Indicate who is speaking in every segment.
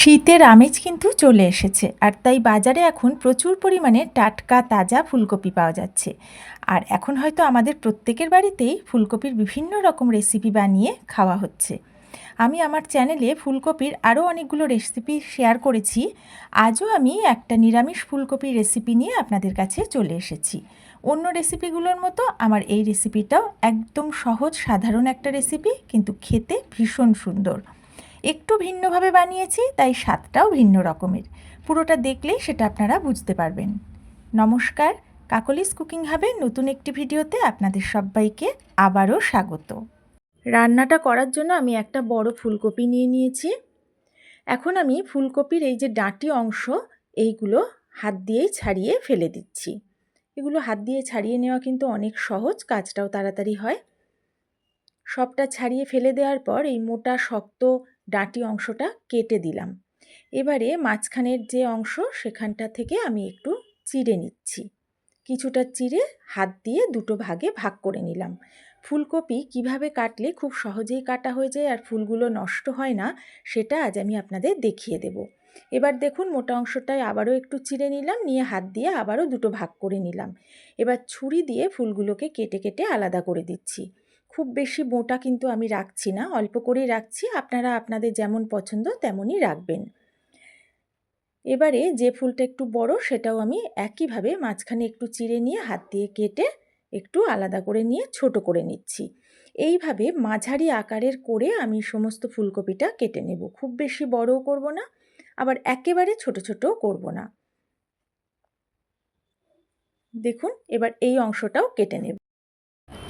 Speaker 1: শীতের আমেজ কিন্তু চলে এসেছে আর তাই বাজারে এখন প্রচুর পরিমাণে টাটকা, তাজা ফুলকপি পাওয়া যাচ্ছে। আর এখন হয়তো আমাদের প্রত্যেকের বাড়িতেই ফুলকপির বিভিন্ন রকম রেসিপি বানিয়ে খাওয়া হচ্ছে। আমি আমার চ্যানেলে ফুলকপির আরও অনেকগুলো রেসিপি শেয়ার করেছি। আজও আমি একটা নিরামিষ ফুলকপির রেসিপি নিয়ে আপনাদের কাছে চলে এসেছি। অন্য রেসিপিগুলোর মতো আমার এই রেসিপিটাও একদম সহজ, সাধারণ একটা রেসিপি কিন্তু খেতে ভীষণ সুন্দর। একটু ভিন্নভাবে বানিয়েছি, তাই স্বাদটাও ভিন্ন রকমের। পুরোটা দেখলেই সেটা আপনারা বুঝতে পারবেন। নমস্কার, কাকলিস কুকিং হাবে নতুন একটি ভিডিওতে আপনাদের সবাইকে আবারও স্বাগত। রান্নাটা করার জন্য আমি একটা বড় ফুলকপি নিয়ে নিয়েছি। এখন আমি ফুলকপির এই যে ডাঁটি অংশ, এইগুলো হাত দিয়েই ছাড়িয়ে ফেলে দিচ্ছি। এগুলো হাত দিয়ে ছাড়িয়ে নেওয়া কিন্তু অনেক সহজ, কাজটাও তাড়াতাড়ি হয়। সবটা ছাড়িয়ে ফেলে দেওয়ার পর এই মোটা, শক্ত ডাঁটি অংশটা কেটে দিলাম। এবারে মাঝখানের যে অংশ সেখানটা থেকে আমি একটু চিড়ে নিচ্ছি। কিছুটা চিড়ে হাত দিয়ে দুটো ভাগে ভাগ করে নিলাম। ফুলকপি কীভাবে কাটলে খুব সহজেই কাটা হয়ে যায় আর ফুলগুলো নষ্ট হয় না, সেটা আজ আমি আপনাদের দেখিয়ে দেব। এবার দেখুন মোটা অংশটায় আবারও একটু চিড়ে নিলাম, নিয়ে হাত দিয়ে আবারও দুটো ভাগ করে নিলাম। এবার ছুরি দিয়ে ফুলগুলোকে কেটে কেটে আলাদা করে দিচ্ছি। খুব বেশি মোটা কিন্তু আমি রাখছি না, অল্প করেই রাখছি, আপনারা আপনাদের যেমন পছন্দ তেমনই রাখবেন। এবারে যে ফুলটা একটু বড় সেটাও আমি একইভাবে মাঝখানে একটু চিড়ে নিয়ে হাত দিয়ে কেটে একটু আলাদা করে নিয়ে ছোট করে নিচ্ছি। এইভাবে মাঝারি আকারের করে আমি সমস্ত ফুলকপিটা কেটে নেব। খুব বেশি বড়ও করব না, আবার একেবারে ছোট ছোটও করব না। দেখুন, এবার এই অংশটাও কেটে নেব।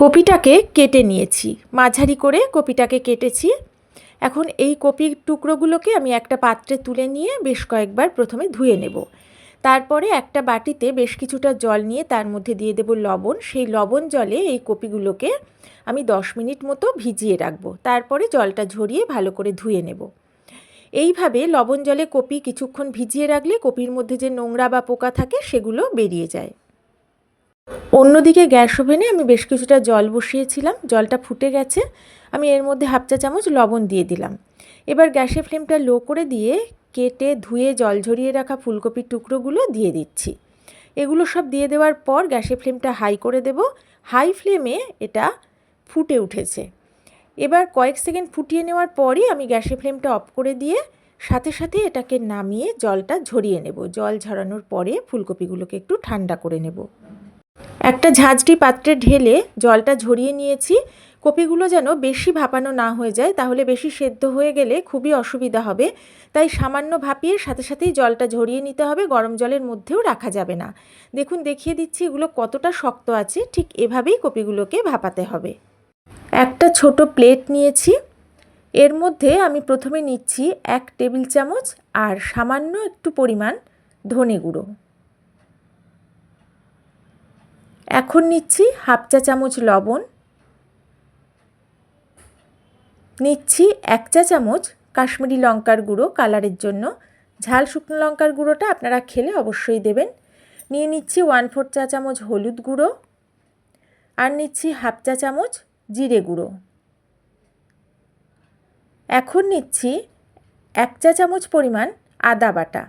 Speaker 1: কপিটাকে কেটে নিয়েছি। মাঝারি করে কপিটাকে কেটেছি। এখন এই কপির টুকরোগুলোকে আমি একটা পাত্রে তুলে নিয়ে বেশ কয়েকবার প্রথমে ধুয়ে নেব। তারপরে একটা বাটিতে বেশ কিছুটা জল নিয়ে তার মধ্যে দিয়ে দেব লবণ। সেই লবণ জলে এই কপিগুলোকে আমি দশ মিনিট মতো ভিজিয়ে রাখব। তারপরে জলটা ঝরিয়ে ভালো করে ধুয়ে নেব। এইভাবে লবণ জলে কপি কিছুক্ষণ ভিজিয়ে রাখলে কপির মধ্যে যে নোংরা বা পোকা থাকে সেগুলো বেরিয়ে যায়। অন্যদিকে গ্যাস ওভেনে আমি বেশ কিছুটা জল বসিয়েছিলাম, জলটা ফুটে গেছে। আমি এর মধ্যে হাফ চা চামচ লবণ দিয়ে দিলাম। এবার গ্যাসের ফ্লেমটা লো করে দিয়ে কেটে ধুয়ে জল ঝরিয়ে রাখা ফুলকপির টুকরোগুলো দিয়ে দিচ্ছি। এগুলো সব দিয়ে দেওয়ার পর গ্যাসের ফ্লেমটা হাই করে দেব। হাই ফ্লেমে এটা ফুটে উঠেছে। এবার কয়েক সেকেন্ড ফুটিয়ে নেওয়ার পরই আমি গ্যাসের ফ্লেমটা অফ করে দিয়ে সাথে সাথে এটাকে নামিয়ে জলটা ঝরিয়ে নেব। জল ঝরানোর পরে ফুলকপিগুলোকে একটু ঠান্ডা করে নেব। একটা ঝাঁঝরি পাত্রে ঢেলে জলটা ঝরিয়ে নিয়েছি। কপিগুলো যেন বেশি ভাপানো না হয়ে যায়, তাহলে বেশি সেদ্ধ হয়ে গেলে খুবই অসুবিধা হবে। তাই সামান্য ভাপিয়ে সাথে সাথেই জলটা ঝরিয়ে নিতে হবে, গরম জলের মধ্যেও রাখা যাবে না। দেখুন, দেখিয়ে দিচ্ছি এগুলো কতটা শক্ত আছে, ঠিক এভাবেই কপিগুলোকে ভাপাতে হবে। একটা ছোট প্লেট নিয়েছি। এর মধ্যে আমি প্রথমে নিচ্ছি এক টেবিল চামচ আর সামান্য একটু পরিমাণ ধনে গুঁড়ো। এখন নিচ্ছি হাফ চা চামচ লবণ। নিচ্ছি এক চা চামচ কাশ্মীরি লঙ্কার গুঁড়ো কালারের জন্য। ঝাল শুকনো লঙ্কার গুঁড়োটা আপনারা খেলে অবশ্যই দেবেন। নিয়ে নিচ্ছি ওয়ান ফোর চা চামচ হলুদ গুঁড়ো। আর নিচ্ছি হাফ চা চামচ জিরে গুঁড়ো। এখন নিচ্ছি এক চা চামচ পরিমাণ আদা বাটা।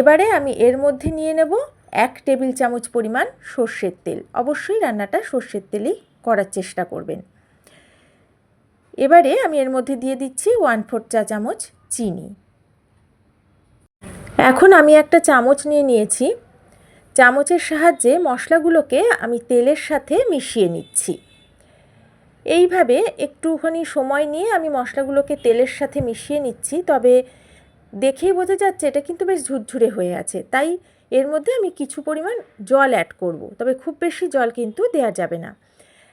Speaker 1: এবারে আমি এর মধ্যে নিয়ে নেব এক টেবিল চামচ পরিমাণ সর্ষের তেল। অবশ্যই রান্নাটা সর্ষের তেলেই করার চেষ্টা করবেন। এবারে আমি এর মধ্যে দিয়ে দিচ্ছি ওয়ান ফোর চা চামচ চিনি। এখন আমি একটা চামচ নিয়ে নিয়েছি। চামচের সাহায্যে মশলাগুলোকে আমি তেলের সাথে মিশিয়ে নিচ্ছি। এইভাবে একটুখানি সময় নিয়ে আমি মশলাগুলোকে তেলের সাথে মিশিয়ে নিচ্ছি, তবে দেখেই বোঝা যাচ্ছে এটা কিন্তু বেশ ঝুরঝুরে হয়ে আছে। তাই এর মধ্যে আমি কিছু পরিমাণ জল অ্যাড করব। তবে খুব বেশি জল কিন্তু দেওয়া যাবে না।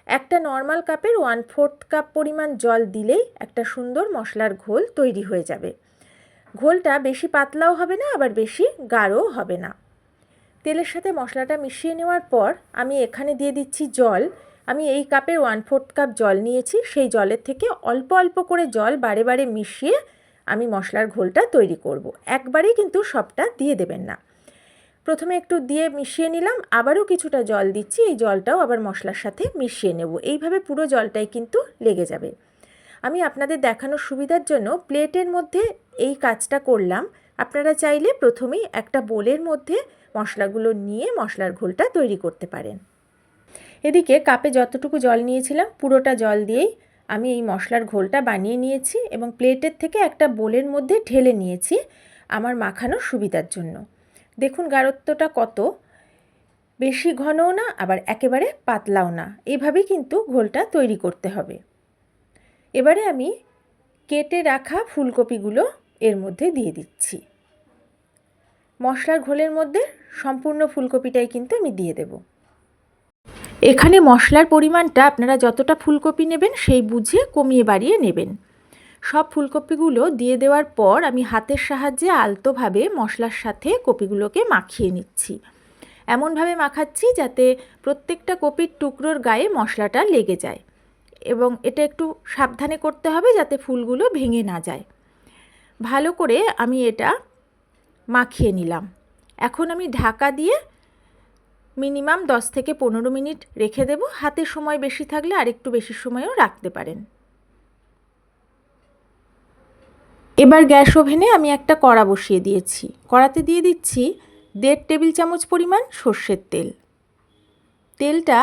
Speaker 1: একটা নর্মাল কাপের ওয়ান ফোর্থ কাপ পরিমাণ জল দিলেই একটা সুন্দর মশলার ঘোল তৈরি হয়ে যাবে। ঘোলটা বেশি পাতলাও হবে না, আবার বেশি গাঢ়ও হবে না। তেলের সাথে মশলাটা মিশিয়ে নেওয়ার পর আমি এখানে দিয়ে দিচ্ছি জল। আমি এই কাপের ওয়ান ফোর্থ কাপ জল নিয়েছি, সেই জলের থেকে অল্প অল্প করে জল বারে বারে মিশিয়ে আমি মশলার ঘোলটা তৈরি করব। একবারেই কিন্তু সবটা দিয়ে দেবেন না। প্রথমে একটু দিয়ে মিশিয়ে নিলাম, আবারও কিছুটা জল দিচ্ছি, এই জলটাও আবার মশলার সাথে মিশিয়ে নেব। এইভাবে পুরো জলটাই কিন্তু লেগে যাবে। আমি আপনাদের দেখানোর সুবিধার জন্য প্লেটের মধ্যে এই কাজটা করলাম। আপনারা চাইলে প্রথমেই একটা বোলের মধ্যে মশলাগুলো নিয়ে মশলার ঘোলটা তৈরি করতে পারেন। এদিকে কাপে যতটুকু জল নিয়েছিলাম, পুরোটা জল দিয়েই আমি এই মশলার ঘোলটা বানিয়ে নিয়েছি এবং প্লেটের থেকে একটা বোলের মধ্যে ঢেলে নিয়েছি আমার মাখানোর সুবিধার জন্য। দেখুন গাঢ়ত্বটা কত। বেশি ঘনও না, আবার একেবারে পাতলাও না। এভাবেই কিন্তু ঘোলটা তৈরি করতে হবে। এবারে আমি কেটে রাখা ফুলকপিগুলো এর মধ্যে দিয়ে দিচ্ছি। মশলার ঘোলের মধ্যে সম্পূর্ণ ফুলকপিটাই কিন্তু আমি দিয়ে দেব। এখানে মশলার পরিমাণটা আপনারা যতটা ফুলকপি নেবেন, সেই বুঝে কমিয়ে বাড়িয়ে নেবেন। সব ফুলকপিগুলো দিয়ে দেওয়ার পর আমি হাতের সাহায্যে আলতোভাবে মশলার সাথে কপিগুলোকে মাখিয়ে নিচ্ছি। এমনভাবে মাখাচ্ছি যাতে প্রত্যেকটা কপির টুকরোর গায়ে মশলাটা লেগে যায় এবং এটা একটু সাবধানে করতে হবে যাতে ফুলগুলো ভেঙে না যায়। ভালো করে আমি এটা মাখিয়ে নিলাম। এখন আমি ঢাকা দিয়ে মিনিমাম দশ থেকে পনেরো মিনিট রেখে দেব। হাতে সময় বেশি থাকলে আরেকটু বেশি সময়ও রাখতে পারেন। এবার গ্যাস ওভেনে আমি একটা কড়া বসিয়ে দিয়েছি। কড়াতে দিয়ে দিচ্ছি দেড় টেবিল চামচ পরিমাণ সর্ষের তেল। তেলটা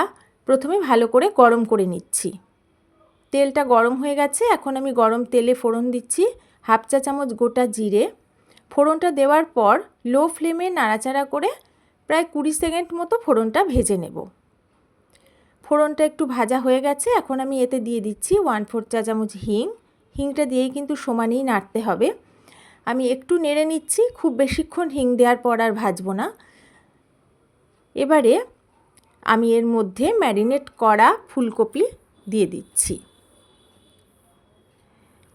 Speaker 1: প্রথমে ভালো করে গরম করে নিচ্ছি। তেলটা গরম হয়ে গেছে, এখন আমি গরম তেলে ফোড়ন দিচ্ছি হাফ চা চামচ গোটা জিরে। ফোড়নটা দেওয়ার পর লো ফ্লেমে নাড়াচাড়া করে প্রায় কুড়ি সেকেন্ড মতো ফোড়নটা ভেজে নেব। ফোড়নটা একটু ভাজা হয়ে গেছে, এখন আমি এতে দিয়ে দিচ্ছি ওয়ান ফোর চা চামচ হিং। হিংটা দিয়েই কিন্তু সমানেই নাড়তে হবে। আমি একটু নেড়ে নিচ্ছি, খুব বেশিক্ষণ হিং দেওয়ার পর আর ভাজবো না। এবারে আমি এর মধ্যে ম্যারিনেট করা ফুলকপি দিয়ে দিচ্ছি।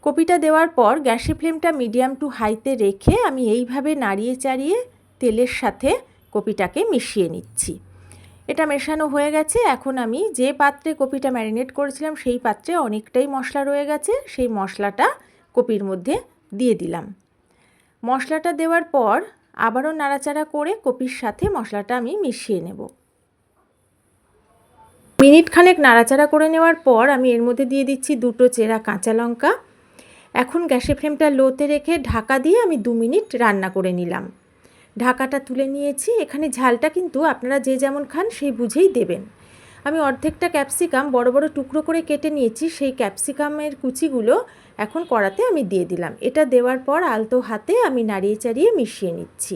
Speaker 1: কপিটা দেওয়ার পর গ্যাসে ফ্লেমটা মিডিয়াম টু হাইতে রেখে আমি এইভাবে নাড়িয়ে চাড়িয়ে তেলের সাথে কপিটাকে মিশিয়ে নিচ্ছি। এটা মেশানো হয়ে গেছে। এখন আমি যে পাত্রে কপিটা ম্যারিনেট করেছিলাম, সেই পাত্রে অনেকটাই মশলা রয়ে গেছে। সেই মশলাটা কপির মধ্যে দিয়ে দিলাম। মশলাটা দেওয়ার পর আবারও নাড়াচাড়া করে কপির সাথে মশলাটা আমি মিশিয়ে নেব। মিনিট খানেক নাড়াচাড়া করে নেওয়ার পর আমি এর মধ্যে দিয়ে দিচ্ছি দুটো চেরা কাঁচা লঙ্কা। এখন গ্যাসের ফ্লেমটা লোতে রেখে ঢাকা দিয়ে আমি দু মিনিট রান্না করে নিলাম। ঢাকাটা তুলে নিয়েছি। এখানে ঝালটা কিন্তু আপনারা যে যেমন খান সেই বুঝেই দেবেন। আমি অর্ধেকটা ক্যাপসিকাম বড় বড় টুকরো করে কেটে নিয়েছি। সেই ক্যাপসিকামের কুচিগুলো এখন কড়াতে আমি দিয়ে দিলাম। এটা দেওয়ার পর আলতো হাতে আমি নাড়িয়ে চাড়িয়ে মিশিয়ে নিচ্ছি।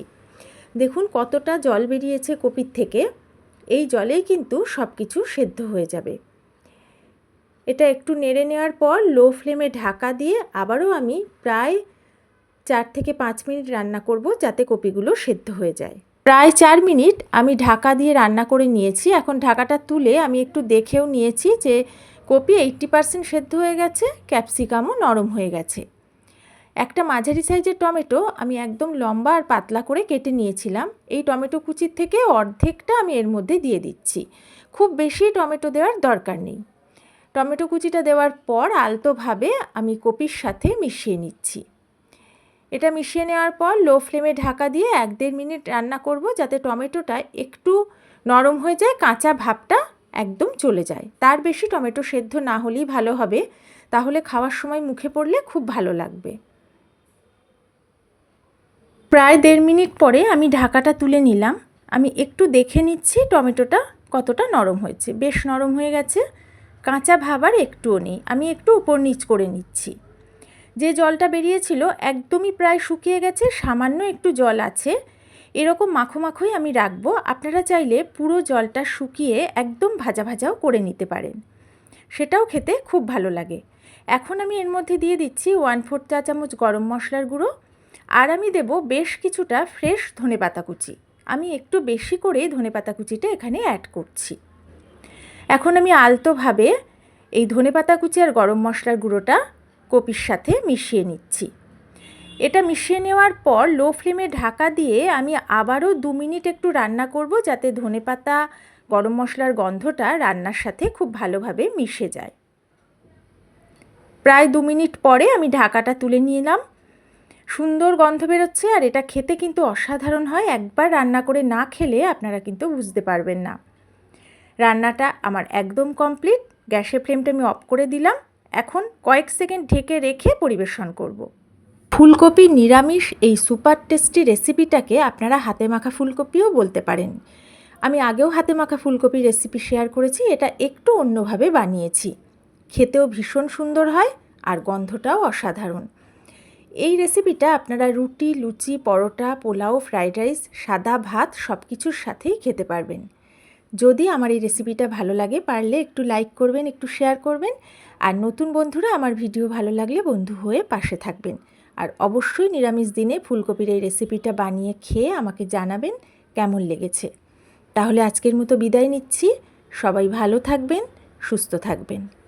Speaker 1: দেখুন কতটা জল বেরিয়েছে কপির থেকে। এই জলেই কিন্তু সব কিছু সেদ্ধ হয়ে যাবে। এটা একটু নেড়ে নেওয়ার পর লো ফ্লেমে ঢাকা দিয়ে আবারও আমি প্রায় চার থেকে পাঁচ মিনিট রান্না করব যাতে কপিগুলো সেদ্ধ হয়ে যায়। প্রায় চার মিনিট আমি ঢাকা দিয়ে রান্না করে নিয়েছি। এখন ঢাকাটা তুলে আমি একটু দেখেও নিয়েছি যে কপি এইট্টি পারসেন্ট সেদ্ধ হয়ে গেছে, ক্যাপসিকামও নরম হয়ে গেছে। একটা মাঝারি সাইজের টমেটো আমি একদম লম্বা আর পাতলা করে কেটে নিয়েছিলাম। এই টমেটো কুচির থেকে অর্ধেকটা আমি এর মধ্যে দিয়ে দিচ্ছি। খুব বেশি টমেটো দেওয়ার দরকার নেই। টমেটো কুচিটা দেওয়ার পর আলতোভাবে আমি কপির সাথে মিশিয়ে নিচ্ছি। এটা মিশিয়ে নেওয়ার পর লো ফ্লেমে ঢাকা দিয়ে এক দেড় মিনিট রান্না করব যাতে টমেটোটা একটু নরম হয়ে যায়, কাঁচা ভাবটা একদম চলে যায়। তার বেশি টমেটো সেদ্ধ না হলেই ভালো হবে। তাহলে খাওয়ার সময় মুখে পড়লে খুব ভালো লাগবে। প্রায় দেড় মিনিট পরে আমি ঢাকাটা তুলে নিলাম। আমি একটু দেখে নিচ্ছি টমেটোটা কতটা নরম হয়েছে। বেশ নরম হয়ে গেছে, কাঁচা ভাবার একটুও নেই। আমি একটু উপর নিচ করে নিচ্ছি। যে জলটা বেরিয়েছিল একদমই প্রায় শুকিয়ে গেছে, সামান্য একটু জল আছে। এরকম মাখো মাখোই আমি রাখব। আপনারা চাইলে পুরো জলটা শুকিয়ে একদম ভাজা ভাজাও করে নিতে পারেন। সেটাও খেতে খুব ভালো লাগে। এখন আমি এর মধ্যে দিয়ে দিচ্ছি ওয়ান ফোর চা চামচ গরম মশলার গুঁড়ো। আর আমি দেব বেশ কিছুটা ফ্রেশ ধনে পাতা কুচি। আমি একটু বেশি করে ধনে পাতা কুচিটা এখানে অ্যাড করছি। এখন আমি আলতোভাবে এই ধনে পাতা কুচি আর গরম মশলার গুঁড়োটা কপির সাথে মিশিয়ে নিচ্ছি। এটা মিশিয়ে নেওয়ার পর লো ফ্লেমে ঢাকা দিয়ে আমি আবারও দু মিনিট একটু রান্না করব যাতে ধনে পাতা, গরম মশলার গন্ধটা রান্নার সাথে খুব ভালোভাবে মিশে যায়। প্রায় দু মিনিট পরে আমি ঢাকাটা তুলে নিলাম। সুন্দর গন্ধ বেরোচ্ছে আর এটা খেতে কিন্তু অসাধারণ হয়। একবার রান্না করে না খেলে আপনারা কিন্তু বুঝতে পারবেন না। রান্নাটা আমার একদম কমপ্লিট। গ্যাসের ফ্লেমটা আমি অফ করে দিলাম। এখন কয়েক সেকেন্ড ঢেকে রেখে পরিবেশন করব। ফুলকপি নিরামিষ এই সুপার টেস্টি রেসিপিটাকে আপনারা হাতে মাখা ফুলকপিও বলতে পারেন। আমি আগেও হাতে মাখা ফুলকপির রেসিপি শেয়ার করেছি, এটা একটু অন্যভাবে বানিয়েছি। খেতেও ভীষণ সুন্দর হয় আর গন্ধটাও অসাধারণ। এই রেসিপিটা আপনারা রুটি, লুচি, পরোটা, পোলাও, ফ্রাইড রাইস, সাদা ভাত সব কিছুর সাথেই খেতে পারবেন। যদি আমার এই রেসিপিটা ভালো লাগে, পারলে একটু লাইক করবেন, একটু শেয়ার করবেন। আর নতুন বন্ধুরা, আমার ভিডিও ভালো লাগলে বন্ধু হয়ে পাশে থাকবেন। আর অবশ্যই নিরামিষ দিনে ফুলকপির এই রেসিপিটা বানিয়ে খেয়ে আমাকে জানাবেন কেমন লেগেছে। তাহলে আজকের মতো বিদায় নিচ্ছি। সবাই ভালো থাকবেন, সুস্থ থাকবেন।